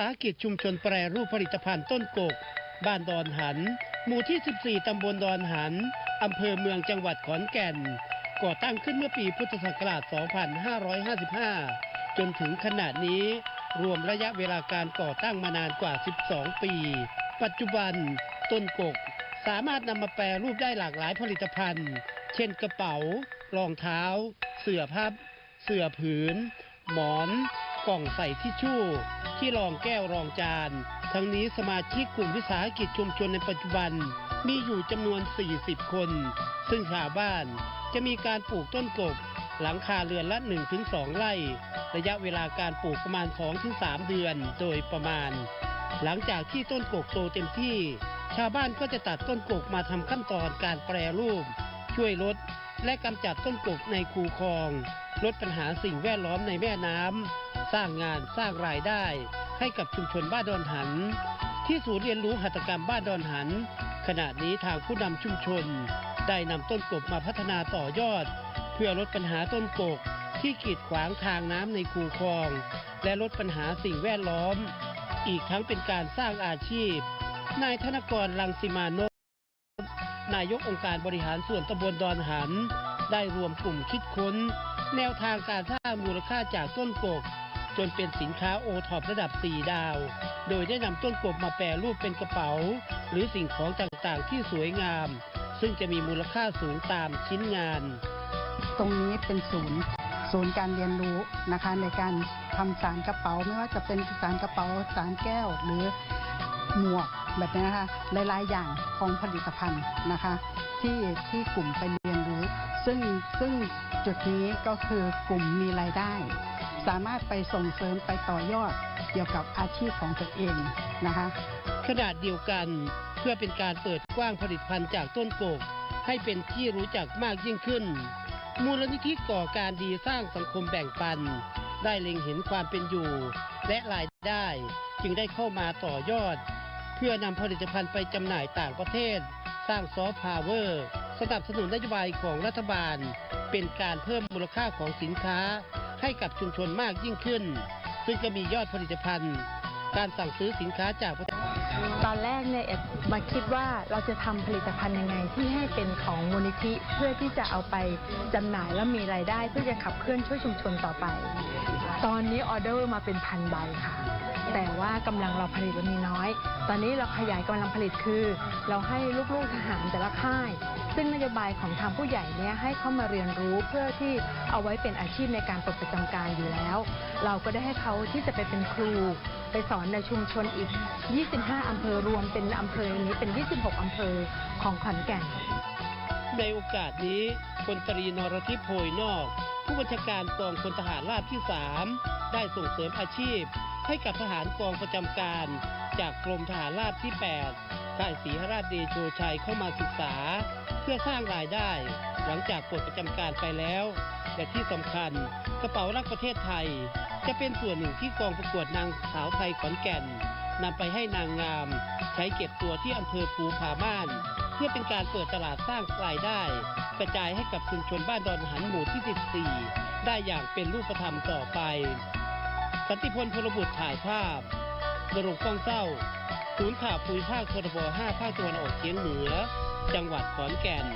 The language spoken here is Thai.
าหกิจชุมชนแปรรูปผลิตภัณฑ์ต้นกก บ้านดอนหัน หมู่ที่ 14 ตำบลดอนหัน อำเภอเมืองจังหวัดขอนแก่น ก่อตั้งขึ้นเมื่อปีพุทธศักราช 2555 จนถึงขนาดนี้รวมระยะเวลาการก่อตั้งมานานกว่า 12 ปี ปัจจุบัน ต้นกก สามารถนำมาแปรรูปได้หลากหลายผลิตภัณฑ์ เช่นกระเป๋า รองเท้า เสื่อพับเสื่อผืน หมอน กล่องใส่ทิชชู่ ที่รองแก้วรองจาน ทั้งนี้สมาชิกกลุ่มวิสาหกิจชุมชนในปัจจุบันมีอยู่จำนวน 40 คน ซึ่งชาวบ้านจะมีการปลูกต้นกบ หลังคาเรือนละ 1-2 ไร่ ระยะเวลาการปลูกประมาณ 2-3 เดือนโดยประมาณ หลังจากที่ต้นกกโตเต็มที่ ชาวบ้านก็จะตัดต้นกกมาทำขั้นตอนการแปรรูป ช่วยลดและกำจัดต้นกกในคูคลอง ลดปัญหาสิ่งแวดล้อมในแม่น้ำ สร้างงานสร้างรายได้ ให้กับชุมชนบ้านดอนหัน ที่ศูนย์เรียนรู้หัตถกรรมบ้านดอนหัน ขณะนี้ทางผู้นำชุมชน ได้นำต้นกบมาพัฒนาต่อยอด เพื่อลดปัญหาต้นกกที่กีดขวางทางน้ำในคูคลอง และลดปัญหาสิ่งแวดล้อม อีกทั้งเป็นการสร้างอาชีพ นายธนกรลังสิมานพนายกองค์การบริหารส่วนตำบลดอนหัน ได้รวมกลุ่มคิดค้น แนวทางการสร้างมูลค่าจากต้นกบ จนเป็นสินค้าโอท็อประดับ 4 ดาว โดยได้นำต้นกบมาแปรรูปเป็นกระเป๋า หรือสิ่งของต่างๆที่สวยงาม ซึ่งจะมีมูลค่าสูงตามชิ้นงาน ตรงนี้เป็นศูนย์ศูนย์การเรียนรู้นะคะในการทำสารกระเป๋า ไม่ว่าจะเป็นสารกระเป๋าสารแก้วหรือหมวกแบบนี้นะคะหลายๆอย่างของผลิตภัณฑ์นะคะ ที่ที่กลุ่มไปเรียนรู้ ซึ่งซึ่งจุดนี้ก็คือกลุ่มมีรายได้ สามารถไปส่งเสริมไปต่อยอดเกี่ยวกับอาชีพของตัวเองนะคะขนาดเดียวกันเพื่อเป็นการเปิดกว้างผลิตภัณฑ์จากต้นโกกให้เป็นที่รู้จักมากยิ่งขึ้น มูลนิธิก่อการดีสร้างสังคมแบ่งปัน ได้เล็งเห็นความเป็นอยู่ และรายได้จึงได้เข้ามาต่อยอด เพื่อนำผลิตภัณฑ์ไปจำหน่ายต่างประเทศ สร้างซอฟต์พาวเวอร์สนับสนุนนโยบายของรัฐบาล เป็นการเพิ่มมูลค่าของสินค้า ให้กับชุมชนมากยิ่งขึ้น ซึ่งก็มียอดผลิตภัณฑ์ การสั่งซื้อสินค้าจากตอนแรกเนี่ยเอ็ดมาคิดว่าเราจะทำผลิตภัณฑ์ยังไงที่ให้เป็นของมูลนิธิเพื่อที่จะเอาไปจำหน่ายแล้วมีรายได้เพื่อจะขับเคลื่อนช่วยชุมชนต่อไป ตอนนี้ออเดอร์มาเป็นพันใบค่ะ แต่ว่ากำลังเราผลิตมันมีน้อย ตอนนี้เราขยายกำลังผลิตคือ เราให้ลูกๆทหารแต่ละค่าย ซึ่งนโยบายของทางผู้ใหญ่เนี่ยให้เข้ามาเรียนรู้เพื่อที่เอาไว้เป็นอาชีพในการปลดประจำการอยู่แล้ว เราก็ได้ให้เขาที่จะไปเป็นครู ไปสอนในชุมชนอีก 25 อำเภอรวมเป็นอำเภอนี้เป็น 26 อำเภอของขอนแก่น ในโอกาสนี้พลตรีนรทิพย์โพยนอก ผู้บัญชาการกองพลทหารราบที่ 3 ได้ส่งเสริมอาชีพ ให้กับทหารกองประจำการ จากกรมทหารราบที่ 8 ค่ายศรีหราชเดโชชัยเข้ามาศึกษา เพื่อสร้างรายได้ หลังจากปลดประจำการไปแล้ว และที่สำคัญกระเป๋ารักประเทศไทย จะเป็นส่วนหนึ่งที่กองประกวดนางสาวไทยขอนแก่นนำไปให้นางงาม ใช้เก็บตัวที่อำเภอภูผาม่าน เพื่อเป็นการเปิดตลาดสร้างรายได้ กระจายให้กับชุมชนบ้านดอนหันหมู่ที่ 14 ได้อย่างเป็นรูปธรรมต่อไป สันติพลพลบุตรถ่ายภาพนรงค์ก้องเศร้าศูนย์ข่าวภูมิภาคทรบ5ภาคตะวันออกเฉียงเหนือ จังหวัดขอนแก่น